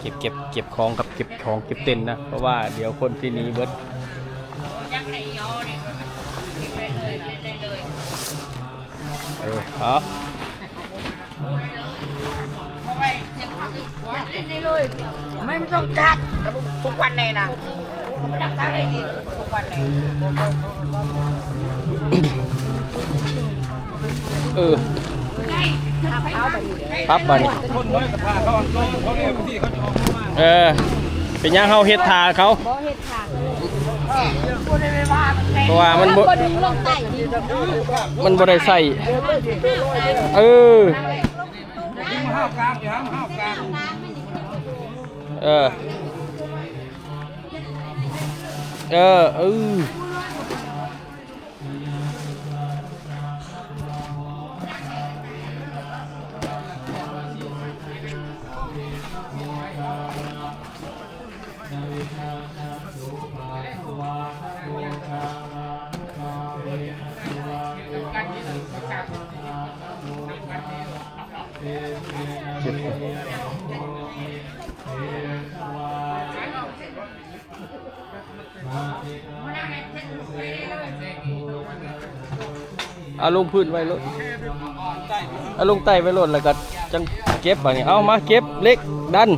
เก็บเก็บเก็บของกับเก็บของเก็บเต็นท์นะ เพราะว่าเดี๋ยวคนที่หนี้เบิดยักษ์ไหนยอเนี่ยเล่นเลยเล่นเลยเออเอาเพราะว่าเจ็บขาเล่นได้เลยไม่ต้องจัดทุกวันเลยนะไม่ต้องจัดอะไรอีกทุกวันเลยเออ พับบัดนี้คนน้อยกับพาเขาเขาเขาเรียกที่เขาจะออกมาเออเป็นยังเฮาเฮ็ดทาเขาพูดได้ไหมว่ามันแพงเพราะว่ามันบ่ดึงลงใต้ดินมันบ่ได้ใส่เออเออเออเออ เอาลงพื้นไว้รถเอาลงไตไว้รถแล้วก็จังเก็บบัดนี้เอามาเก็บเล็กดัน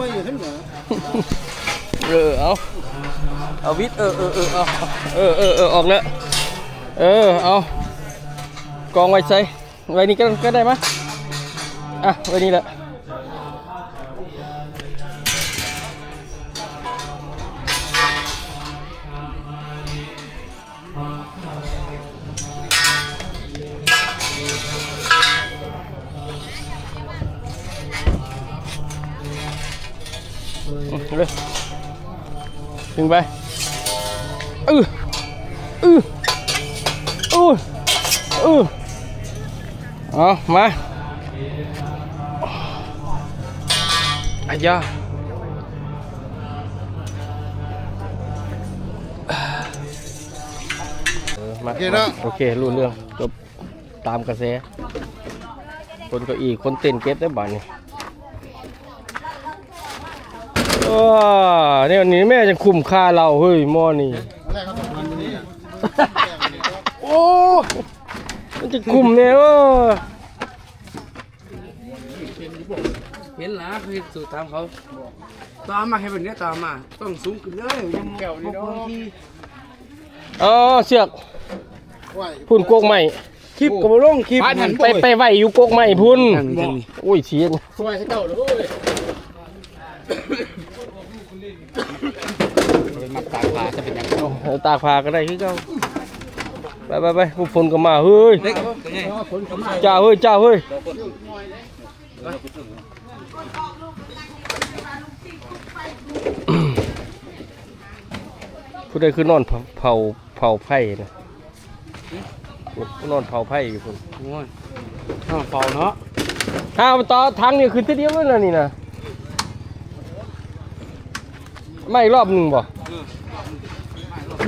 ไม่อยู่ทั้งเหรอเออเอาเอาวิทย์เออเออเออเอาเออเออเออออกแล้วเออเอากองไว้ใส่ไว้นี่ก็ก็ได้มอะไว้นี่แหละ อืมเลยดึงไปอืออืออืออือเอามาอายาเออมาโอเค รู้เรื่องจบตามกระแส คนเก็อีกคนเต้นเก็ตได้บ้านนี่ ว้าเนี่ยวันนี้แม่จะคุมค่าเราเฮ้ยหมอนี่แรกเขาต้องมันนี่โอ้มันจะคุมเนี่ยโอ้เห็นหลาเคยสูตรตามเขาตามมาให้แบบนี้ตามมา ต้องสูงขึ้นเลยยังแก้วนี่เนาะอ๋อเสือกพุ่นโกกใหม่คลิปก็บ่ลงคลิปไปไปไหวอยู่โกกใหม่พุ่นนั่งจังนี่โอ้ยเชียนสวยให้เจ้าเลย มักตาปลาจะเป็นยังไงเอาตากผ้าก็ได้คือเก่าไปไปไปพวกฝนก็มาเฮ้ยเด็กเป็นไงเจ้าเฮ้ยเจ้าเฮ้ยผู้ใดคือนอนเผาเผาเผาไผ่นะนอนเผาไผ่อยู่พุ่นโอ้ยข้าวเฝ้าเนาะถ้าเอาต่อทางนี่คือทีเดียวเลยนะนี่นะไม่อีกรอบหนึ่งบ่เ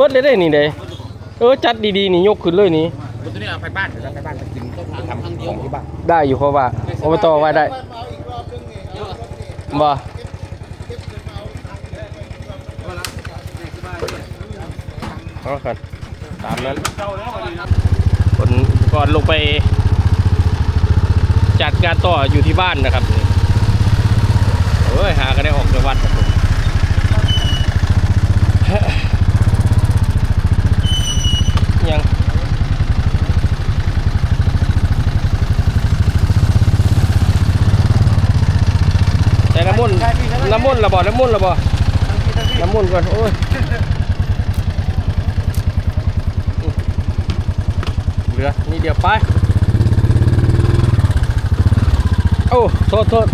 บิดเลยได้นี่เด้เออจัดดีๆนี่ยกขึ้นเลยนี่ตัวนี้เอาไปบ้านเดี๋ยวไปบ้านไปกินทำของที่บ้านได้อยู่เพราะว่าอบตว่าได้บ่เอาครับตามนั้นคนก่อนลงไป จัดการต่ออยู่ที่บ้านนะครับเอ้ยหาก็ได้ออกจากวัดครับผมยังแต่น้ำ มนต์น้ำมนต์ระบอน้ำมนต์ระบอน้ำมนต์ก่อนโอ้ยเหลือนี่เดียวไปโอ้โทษโทษ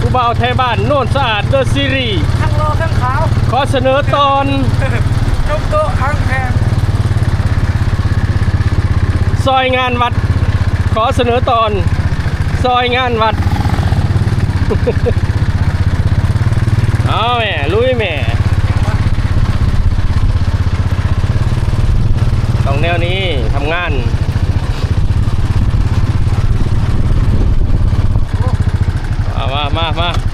กูบ่าวไทยบ้านโน่นสะอาดเดอะซีรีส์ ทั้งโลทั้งขขอเสนอตอนยกโต๊ะข้างแพงซอยงานวัด ขอเสนอตอน ซอยงานวัด เอาแม่ลุยแม่ต้องแนวนี้ทำงานมามามามา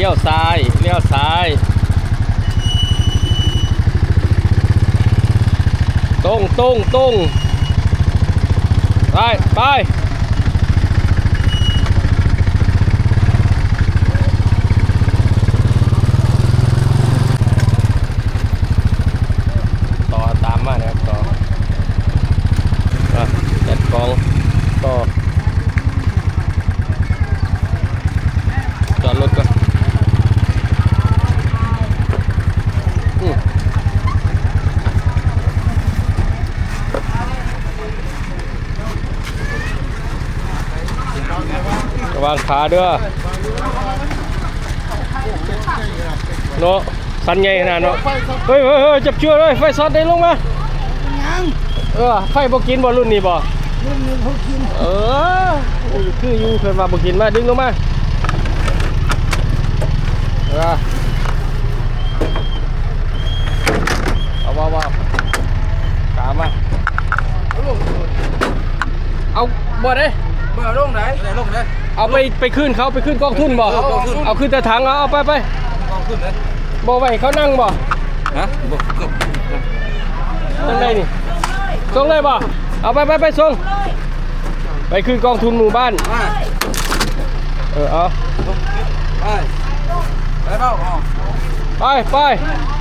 เลี้ยวซ้ายเลี้ยวซ้าย ตรงตรงตรงไปไปต่อตามมานะครับต่ออะจัดกองต่อจอดรถก่อนอืม ระวังขาเด้อเนาะสันใหญ่ขนาดเนาะเฮ้ยเฮ้ยเฮ้ยจับเชือกเลยไฟช็อตได้ลงมาเออไฟบ่กินบ่รุ่นนี้บ่รุ่นนี้เขากินเออคืออยู่เพิ่นว่าบ่กินมาดึงลงมาเออเอาบ่บ่ขามาเอาบ่ได้เบื่อลงไหนได้ลงเลย เอาไปไปขึ้นเขาไปขึ้นกองทุนบ่เออกองทุน เอาขึ้นแต่ถังเอาเอาไปไปกองขึ้นเลยบ่ไว้เขานั่งบ่ฮะบ่ก็นั่งได้นี่ส่งเลยบ่เอาไปไปไปส่งไปขึ้นกองทุนหมู่บ้าน มาเออเอาไปไปเปล่าอ๋อไปไปไ